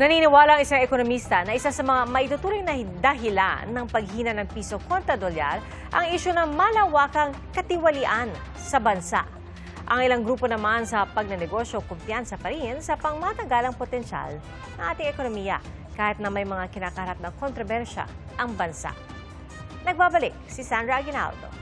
Naniniwala ang isang ekonomista na isa sa mga maituturing na dahilan ng paghina ng piso kontra dolyar ang isyu ng malawakang katiwalian sa bansa. Ang ilang grupo naman sa pagnanegosyo kumpiyansa pa rin sa pangmatagalang potensyal ng ating ekonomiya kahit na may mga kinakaharap ng kontrobersya ang bansa. Nagbabalik si Sandra Aguinaldo.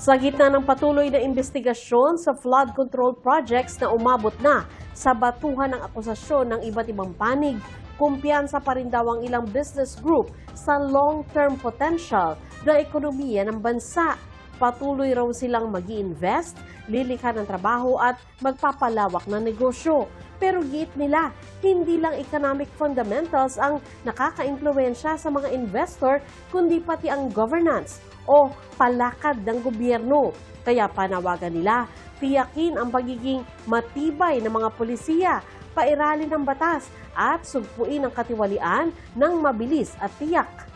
Sa gitna ng patuloy na investigasyon sa flood control projects na umabot na sa batuhan ng akusasyon ng iba't ibang panig, kumpiyansa pa rin daw ang ilang business group sa long-term potential ng ekonomiya ng bansa. Patuloy raw silang mag invest lilikha ng trabaho at magpapalawak ng negosyo. Pero giit nila, hindi lang economic fundamentals ang nakaka-impluensya sa mga investor, kundi pati ang governance o palakad ng gobyerno. Kaya panawagan nila, tiyakin ang pagiging matibay ng mga polisiya, pairalin ng batas at sugpuin ang katiwalian ng mabilis at tiyak.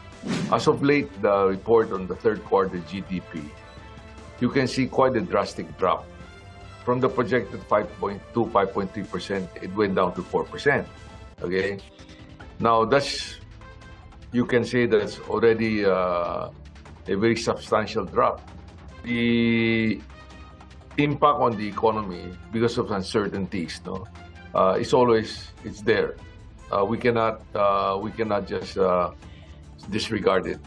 As of late, the report on the third quarter GDP, you can see quite a drastic drop. From the projected 5.2, 5.3%, it went down to 4%. Okay? Now, that's, you can say that's already uh, a very substantial drop. The impact on the economy because of uncertainties, no, uh, is always, it's there. Uh, we cannot, uh, we cannot just uh, disregard it.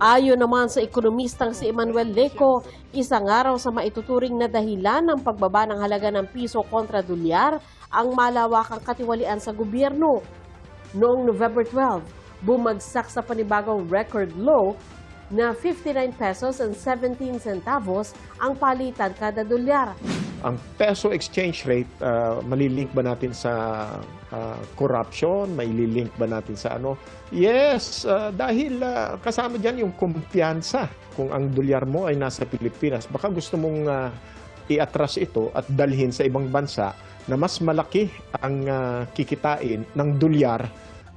Ayon naman sa ekonomistang si Emmanuel Leco, isang araw sa maituturing na dahilan ng pagbaba ng halaga ng piso kontra dolyar ang malawakang katiwalian sa gobyerno. Noong November 12, bumagsak sa panibagong record low na 59 pesos and 17 centavos ang palitan kada dolyar. Ang peso exchange rate, ah, malilink ba natin sa ah, corruption? Maililink ba natin sa ano? Yes, ah, dahil ah, kasama dyan yung kumpiyansa. Kung ang dolyar mo ay nasa Pilipinas, baka gusto mong ah, i-atras ito at dalhin sa ibang bansa na mas malaki ang ah, kikitain ng dolyar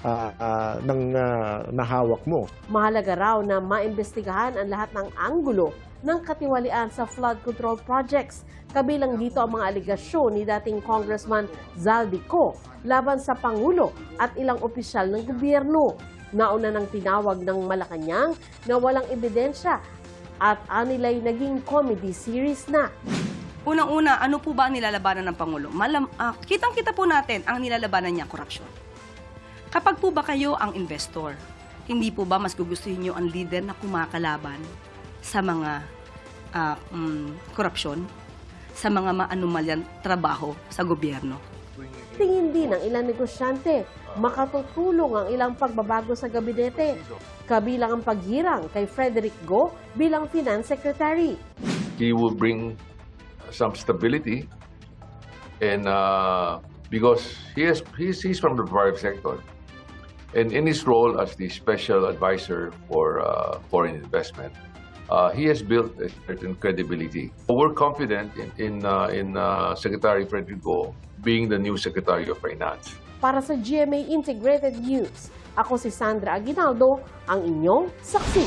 ah, ah, ng ah, nahawak mo. Mahalaga raw na maimbestigahan ang lahat ng anggulo ng katiwalian sa flood control projects. Kabilang dito ang mga aligasyon ni dating Congressman Zaldico laban sa Pangulo at ilang opisyal ng gobyerno. Nauna nang tinawag ng Malacanang na walang ebidensya at anilay naging comedy series na. Unang-una, ano po ba ang nilalabanan ng Pangulo? Malam, ah, kitang-kita po natin ang nilalabanan niya, korupsyon. Kapag po ba kayo ang investor, hindi po ba mas gugustuhin niyo ang leader na kumakalaban sa mga mm, korupsyon, sa mga maanumalyan trabaho sa gobyerno? Tingin din ng ilang negosyante, makatutulong ang ilang pagbabago sa gabinete. Kabilang ang paghirang kay Frederick Go bilang Finance Secretary. he will bring some stability and uh, because he is he's, he's from the private sector and in his role as the special advisor for uh, foreign investment uh, he has built a certain credibility we're confident in in, uh, in uh, secretary frederick Go being the new secretary of finance Para sa GMA Integrated News, ako si Sandra Aguinaldo, ang inyong saksi.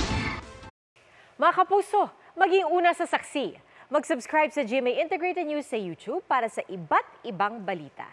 Mga kapuso, maging una sa saksi. Mag-subscribe sa GMA Integrated News sa YouTube para sa iba't ibang balita.